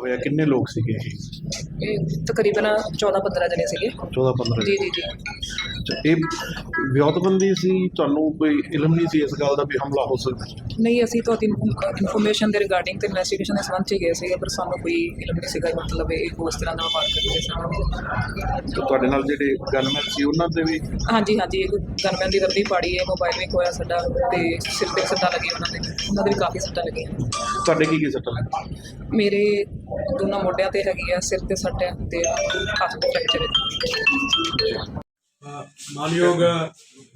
ਹੋਇਆ ਕਿੰਨੇ ਲੋਕ ਸੀਗੇ ਇਹ? ਇਹ ਤਕਰੀਬਨ 14 15 ਜਣੇ ਸੀਗੇ। 14 15 ਜੀ ਜੀ। ਜੀ ਇਹ ਵਿਉਂਤਬੰਦੀ ਸੀ ਤੁਹਾਨੂੰ ਕੋਈ ਇਲਮ ਨਹੀਂ ਸੀ ਇਸ ਗੱਲ ਦਾ ਵੀ ਹਮਲਾ ਹੋ ਸਕਦਾ? ਨਹੀਂ ਅਸੀਂ ਤੁਹਾਡੀ ਇਨਫੋਰਮੇਸ਼ਨ ਦੇ ਰਿਗਾਰਡਿੰਗ ਤੇ ਇਨਵੈਸਟੀਗੇਸ਼ਨ ਦੇ ਸੰਬੰਧ ਚ ਗਏ ਸੀਗੇ ਪਰ ਸਾਨੂੰ ਕੋਈ ਇਲਮ ਨਹੀਂ ਸੀਗਾ ਮਤਲਬ ਇਹ ਉਸ ਤਰ੍ਹਾਂ ਦਾ ਵਪਾਰ ਕਰਦੇ ਸੀ। ਤੇ ਤੁਹਾਡੇ ਨਾਲ ਜਿਹੜੇ ਗਨਮੈਨ ਸੀ ਉਹਨਾਂ ਦੇ ਵੀ ਹਾਂਜੀ ਹਾਂਜੀ ਗਨਮੈਨ ਦੀ ਵਰਦੀ ਪਾੜੀ ਹੈ ਮੋਬਾਈਲ ਵੀ ਖੋਇਆ ਸਾਡਾ ਤੇ ਸਿਰ ਤੇ ਸੱਟਾਂ ਲੱਗੀਆਂ ਉਹਨਾਂ ਦੇ। ਉਹਨਾਂ ਦੇ ਵੀ ਕਾਫੀ ਸੱਟਾਂ ਲੱਗੀਆਂ। ਤੁਹਾਡੇ ਕੀ ਕੀ ਸੱਟਾਂ ਲੱਗੀਆਂ? ਮੇਰੇ ਦੋਨਾਂ ਮੋਢਿਆਂ ਤੇ ਹੈਗੀ ਆ ਸਿਰ ਤੇ ਸੱਟ ਹੈ ਤੇ ਹੱਥ ਤੇ ਫ੍ਰੈਕਚਰ ਹੈ ਅ, ਮਾਨਯੋਗ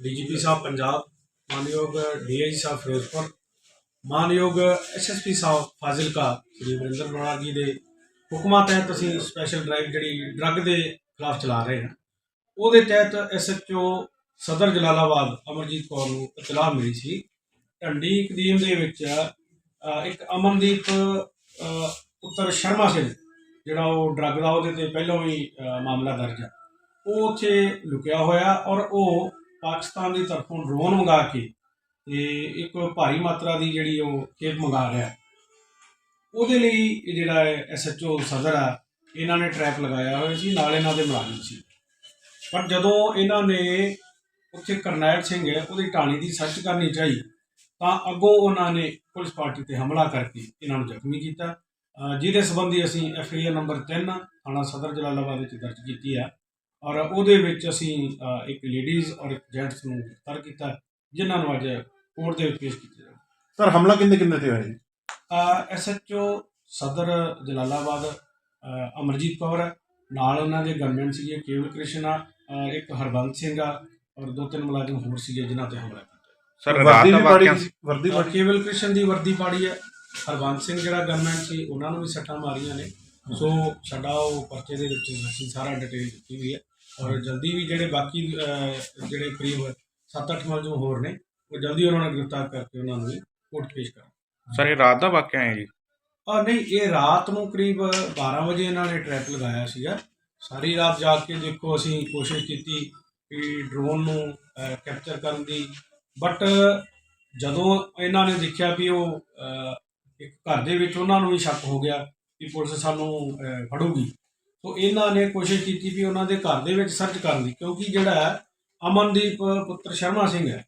ਡੀਜੀਪੀ ਸਾਹਿਬ ਪੰਜਾਬ ਮਾਨਯੋਗ ਡੀਆਈਜੀ ਸਾਹਿਬ ਫਿਰੋਜ਼ਪੁਰ ਮਾਨਯੋਗ ਐਸਐਸਪੀ ਸਾਹਿਬ ਫਾਜ਼ਿਲਕਾ ਸ੍ਰੀ ਵਰਿੰਦਰ ਬਰਾੜ ਜੀ ਦੇ ਹੁਕਮਾਂ ਤਹਿਤ ਅਸੀਂ ਸਪੈਸ਼ਲ ਡਰਾਈਵ ਜਿਹੜੀ ਡਰੱਗ ਦੇ ਖਿਲਾਫ ਚਲਾ ਰਹੇ ਹਾਂ। ਉਹਦੇ ਤਹਿਤ ਐਸਐਚਓ ਸਦਰ ਜਲਾਲਾਬਾਦ ਅਮਰਜੀਤ ਕੌਰ ਨੂੰ ਇਤਲਾਹ ਮਿਲੀ ਸੀ ਢੰਡੀ ਕਦੀਮ ਦੇ ਵਿੱਚ ਇੱਕ ਅਮਨਦੀਪ ਅ, ਪੁੱਤਰ ਸ਼ਰਮਾ ਸਿੰਘ ਜਿਹੜਾ ਉਹ ਡਰੱਗ ਦਾ ਉਹਦੇ ਤੇ ਪਹਿਲਾਂ ਵੀ ਮਾਮਲਾ ਦਰਜ ਹੈ ਉਹ ਉੱਥੇ ਲੁਕਿਆ ਹੋਇਆ ਔਰ ਉਹ ਪਾਕਿਸਤਾਨ ਦੀ ਤਰਫੋਂ ਡਰੋਨ ਮੰਗਾ ਕੇ ਤੇ ਇੱਕ ਭਾਰੀ ਮਾਤਰਾ ਦੀ ਜਿਹੜੀ ਉਹ ਖੇਪ ਮੰਗਾ ਰਿਹਾ। ਉਹਦੇ ਲਈ ਇਹ ਜਿਹੜਾ ਐਸਐਚਓ ਸਦਰ ਆ ਇਹਨਾਂ ਨੇ ਟਰੈਪ ਲਗਾਇਆ ਹੋਇਆ ਸੀ ਨਾਲ ਇਹਨਾਂ ਦੇ ਮੁਲਾਜ਼ਮ ਸੀ। ਪਰ ਜਦੋਂ ਇਹਨਾਂ ਨੇ ਉੱਥੇ ਕਰਨੈਲ ਸਿੰਘ ਹੈ ਉਹਦੀ ਟਾਣੀ ਦੀ ਸਰਚ ਕਰਨੀ ਚਾਹੀ ਤਾਂ ਅੱਗੋਂ ਉਹਨਾਂ ਨੇ ਪੁਲਿਸ ਪਾਰਟੀ ਤੇ ਹਮਲਾ ਕਰਕੇ ਇਹਨਾਂ ਨੂੰ ਜ਼ਖਮੀ ਕੀਤਾ। ਜਿਹਦੇ ਸੰਬੰਧੀ ਅਸੀਂ ਐਫਆਈਆਰ ਨੰਬਰ 3 ਥਾਣਾ ਸਦਰ ਜਲਾਲਾਬਾਦ ਵਿੱਚ ਦਰਜ ਕੀਤੀ ਆ। ਔਰ ਉਹਦੇ ਵਿੱਚ ਅਸੀਂ ਇੱਕ ਲੇਡੀਜ਼ ਔਰ ਇੱਕ ਜੈਂਟਸ ਨੂੰ ਗ੍ਰਿਫਤਾਰ ਕੀਤਾ ਜਿਨ੍ਹਾਂ ਨੂੰ ਅੱਜ ਕੋਰਟ ਦੇ ਵਿੱਚ ਪੇਸ਼ ਕੀਤਾ ਜਾਵੇ ਸਰ ਹਮਲਾ ਕਿੰਨੇ ਕਿੰਨੇ ਤੇ ਹੋਇਆ ਜੀ? ਐਸਐਚਓ ਸਦਰ ਜਲਾਲਾਬਾਦ ਅਮਰਜੀਤ ਕੌਰ ਨਾਲ ਉਹਨਾਂ ਦੇ ਗਨਮੈਨ ਸੀਗੇ ਕੇਵਲ ਕ੍ਰਿਸ਼ਨ ਆ ਇੱਕ ਹਰਬੰਸ ਸਿੰਘ ਆ। ਔਰ ਦੋ ਤਿੰਨ ਮੁਲਾਜ਼ਮ ਹੋਰ ਸੀਗੇ ਜਿਨ੍ਹਾਂ ਤੇ ਹਮਲਾ ਸਰ ਰਾਤ ਵਰਦੀ ਦਾ ਵੀ ਪਾੜੀ ਵਾਕਿਆ ਸੀ ਵਰਦੀ ਪਾੜੀ। ਕੇਵਲ ਕ੍ਰਿਸ਼ਨ ਦੀ ਵਰਦੀ ਪਾੜੀ ਹੈ। ਹਰਬੰਸ ਸਿੰਘ ਜਿਹੜਾ ਗਨਮੈਨ ਸੀ ਉਹਨਾਂ ਨੂੰ ਵੀ ਸੱਟਾਂ ਮਾਰੀਆਂ ਨੇ। ਸੋ ਸਾਡਾ ਉਹ ਪਰਚੇ ਦੇ ਵਿੱਚ ਅਸੀਂ ਸਾਰਾ ਡਿਟੇਲ ਦਿੱਤੀ ਹੋਈ ਹੈ। ਔਰ ਜਲਦੀ ਵੀ ਜਿਹੜੇ ਬਾਕੀ ਜਿਹੜੇ ਕਰੀਬ 7-8 ਮੁਲਜ਼ਮ ਹੋਰ ਨੇ ਉਹ ਜਲਦੀ ਉਹਨਾਂ ਨੂੰ ਗ੍ਰਿਫਤਾਰ ਕਰਕੇ ਉਹਨਾਂ ਨੂੰ ਕੋਰਟ ਪੇਸ਼ ਕਰਾਂ ਸਰ ਇਹ ਰਾਤ ਦਾ ਵਾਕਿਆ ਹੈ ਜੀ? ਆ ਨਹੀਂ ਇਹ ਰਾਤ ਨੂੰ ਕਰੀਬ 12 ਵਜੇ ਇਹਨਾਂ ਨੇ ਟਰੈਪ ਲਗਾਇਆ ਸੀਗਾ। ਸਾਰੀ ਰਾਤ ਜਾਗ ਕੇ ਦੇਖੋ ਅਸੀਂ ਕੋਸ਼ਿਸ਼ ਕੀਤੀ ਕਿ ਡਰੋਨ ਨੂੰ ਕੈਪਚਰ ਕਰਨ ਦੀ। ਬਟ ਜਦੋਂ ਇਹਨਾਂ ਨੇ ਦੇਖਿਆ ਵੀ ਉਹ ਇੱਕ ਘਰ ਦੇ ਵਿੱਚ ਉਹਨਾਂ ਨੂੰ ਵੀ ਸ਼ੱਕ ਹੋ ਗਿਆ ਕਿ ਪੁਲਿਸ ਸਾਨੂੰ ਫੜੂਗੀ ਸੋ ਇਹਨਾਂ ਨੇ ਕੋਸ਼ਿਸ਼ ਕੀਤੀ ਵੀ ਉਹਨਾਂ ਦੇ ਘਰ ਦੇ ਵਿੱਚ ਸਰਚ ਕਰਨ ਦੀ ਕਿਉਂਕਿ ਜਿਹੜਾ ਅਮਨਦੀਪ ਪੁੱਤਰ ਸ਼ਰਮਾ ਸਿੰਘ ਹੈ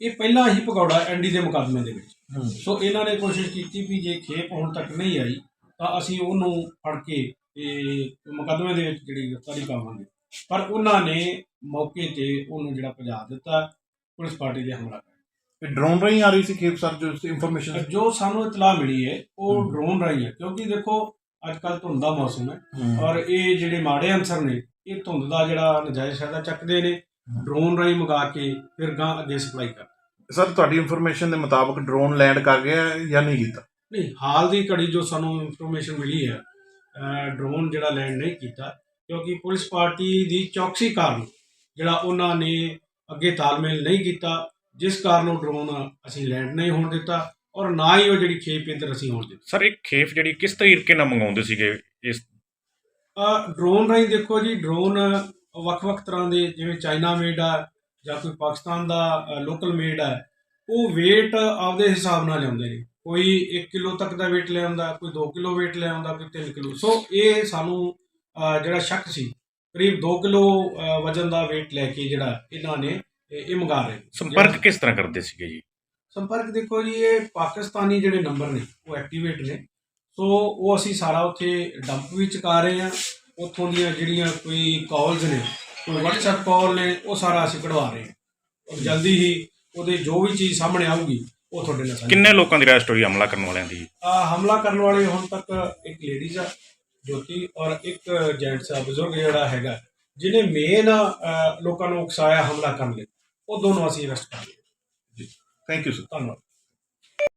ਇਹ ਪਹਿਲਾਂ ਹੀ ਭਗੌੜਾ ਐਂਡੀ ਦੇ ਮੁਕੱਦਮੇ ਦੇ ਵਿੱਚ। ਸੋ ਇਹਨਾਂ ਨੇ ਕੋਸ਼ਿਸ਼ ਕੀਤੀ ਵੀ ਜੇ ਖੇਪ ਹੁਣ ਤੱਕ ਨਹੀਂ ਆਈ ਤਾਂ ਅਸੀਂ ਉਹਨੂੰ ਫੜ ਕੇ ਇਹ ਮੁਕੱਦਮੇ ਦੇ ਵਿੱਚ ਜਿਹੜੀ ਗ੍ਰਿਫਤਾਰੀ ਪਾਵਾਂਗੇ ਪਰ ਉਹਨਾਂ ਨੇ ਮੌਕੇ ਤੇ ਉਹਨੂੰ ਜਿਹੜਾ ਭਜਾ ਦਿੱਤਾ ਪੁਲਿਸ ਪਾਰਟੀ ਦੇ ਹਮਲਾ ਕਰ ਇਹ ਡਰੋਨ ਰਹੀ ਆ ਰਹੀ ਸੀ ਖੇਪ ਸਰ ਜੋ ਇਨਫੋਰਮੇਸ਼ਨ ਜੋ ਸਾਨੂੰ ਇਤਲਾਹ ਮਿਲੀ ਹੈ ਉਹ। ਡਰੋਨ ਰਾਹੀਂ ਹੈ। ਕਿਉਂਕਿ ਦੇਖੋ ਅੱਜ ਕੱਲ ਧੁੰਦ ਦਾ ਮੌਸਮ ਹੈ ਔਰ ਇਹ ਜਿਹੜੇ ਮਾੜੇ ਅਨਸਰ ਨੇ ਇਹ ਧੁੰਦ ਦਾ ਜਿਹੜਾ ਨਜਾਇਜ਼ ਫਾਇਦਾ ਚੱਕਦੇ ਨੇ ਡਰੋਨ ਰਾਹੀਂ ਮੰਗਾ ਕੇ ਫਿਰ ਗਾਂ ਅੱਗੇ ਸਪਲਾਈ ਕਰ ਸਰ ਤੁਹਾਡੀ ਇਨਫੋਰਮੇਸ਼ਨ ਦੇ ਮੁਤਾਬਕ ਡਰੋਨ ਲੈਂਡ ਕਰ ਗਿਆ ਜਾਂ ਨਹੀਂ ਕੀਤਾ? ਨਹੀਂ ਹਾਲ ਦੀ ਘੜੀ ਜੋ ਸਾਨੂੰ ਇਨਫੋਰਮੇਸ਼ਨ ਮਿਲੀ ਹੈ ਡਰੋਨ ਜਿਹੜਾ ਲੈਂਡ ਨਹੀਂ ਕੀਤਾ ਕਿਉਂਕਿ ਪੁਲਿਸ ਪਾਰਟੀ ਦੀ ਚੌਕਸੀ ਕਾਰਨ ਜਿਹੜਾ ਉਹਨਾਂ ਨੇ ਅੱਗੇ ਤਾਲਮੇਲ ਨਹੀਂ ਕੀਤਾ ਜਿਸ ਕਾਰਨ ਉਹ ਡਰੋਨ ਅਸੀਂ ਲੈਂਡ ਨਹੀਂ ਹੋਣ ਦਿੱਤਾ ਔਰ ਨਾ ਹੀ ਉਹ ਜਿਹੜੀ ਖੇਪ ਇੱਧਰ ਅਸੀਂ ਹੋਣ ਦਿੱਤੀ। ਸਰ ਇਹ ਖੇਪ ਜਿਹੜੀ ਕਿਸ ਤਰੀਕੇ ਨਾਲ ਮੰਗਾਉਂਦੇ ਸੀਗੇ ਇਸ? ਡਰੋਨ ਰਾਹੀਂ ਦੇਖੋ ਜੀ ਡਰੋਨ ਵੱਖ-ਵੱਖ ਤਰ੍ਹਾਂ ਦੇ ਜਿਵੇਂ ਚਾਈਨਾ ਮੇਡ ਆ ਜਾਂ ਕੋਈ ਪਾਕਿਸਤਾਨ ਦਾ ਲੋਕਲ ਮੇਡ ਆ ਉਹ weight ਆਪਦੇ ਹਿਸਾਬ ਨਾਲ ਲਿਆਉਂਦੇ ਨੇ। ਕੋਈ 1 ਕਿਲੋ ਤੱਕ ਦਾ weight ਲੈ ਆਉਂਦਾ ਕੋਈ 2 ਕਿਲੋ weight ਲੈ ਆਉਂਦਾ ਕੋਈ 3 ਕਿਲੋ। ਸੋ ਇਹ ਸਾਨੂੰ ਜਿਹੜਾ ਸ਼ੱਕ ਸੀ ਕਰੀਬ 2 ਕਿਲੋ ਵਜਨ ਦਾ weight ਲੈ ਕੇ ਜਿਹੜਾ ਇਹਨਾਂ ਨੇ ਇਹ ਮੰਗਾ ਰਹੇ। ਸੰਪਰਕ ਕਿਸ ਤਰ੍ਹਾਂ ਕਰਦੇ ਸੀਗੇ ਜੀ? ਸੰਪਰਕ ਦੇਖੋ ਜੀ ਇਹ ਪਾਕਿਸਤਾਨੀ ਜਿਹੜੇ ਨੰਬਰ ਨੇ ਉਹ ਐਕਟੀਵੇਟ ਨੇ। ਸੋ ਉਹ ਅਸੀਂ ਸਾਰਾ ਉੱਥੇ ਡੰਪ ਵੀ ਚੁਕਾ ਰਹੇ ਹਾਂ। ਉੱਥੋਂ ਦੀਆਂ ਜਿਹੜੀਆਂ ਕੋਈ ਕਾਲਸ ਨੇ ਕੋਈ WhatsApp ਕਾਲ ਨੇ ਉਹ ਸਾਰਾ ਅਸੀਂ ਕਢਵਾ ਰਹੇ ਹਾਂ। ਔਰ ਜਲਦੀ ਹੀ ਉਹਦੇ ਜੋ ਵੀ ਚੀਜ਼ ਸਾਹਮਣੇ ਆਊਗੀ ਉਹ ਤੁਹਾਡੇ ਨਾਲ ਕਿੰਨੇ ਲੋਕਾਂ ਦੀ ਅਰੈਸਟ ਹੋਈ ਹਮਲਾ ਕਰਨ ਵਾਲਿਆਂ ਦੀ? ਆ ਹਮਲਾ ਕਰਨ ਵਾਲੇ ਹੁਣ ਤੱਕ ਇੱਕ ਲੇਡੀਜ਼ ਆ। ਜੋਤੀ ਔਰ ਇੱਕ ਜੈਂਟਸ ਆ ਬਜ਼ੁਰਗ ਜਿਹੜਾ ਹੈਗਾ ਜਿਹਨੇ ਮੇਨ ਲੋਕਾਂ ਨੂੰ ਉਕਸਾਇਆ ਹਮਲਾ ਕਰਨ ਲਈ ਉਹ ਦੋਨੋਂ ਅਸੀਂ ਅਰੈਸਟ ਕਰ ਲਏ। ਥੈਂਕ ਯੂ ਸਰ ਧੰਨਵਾਦ।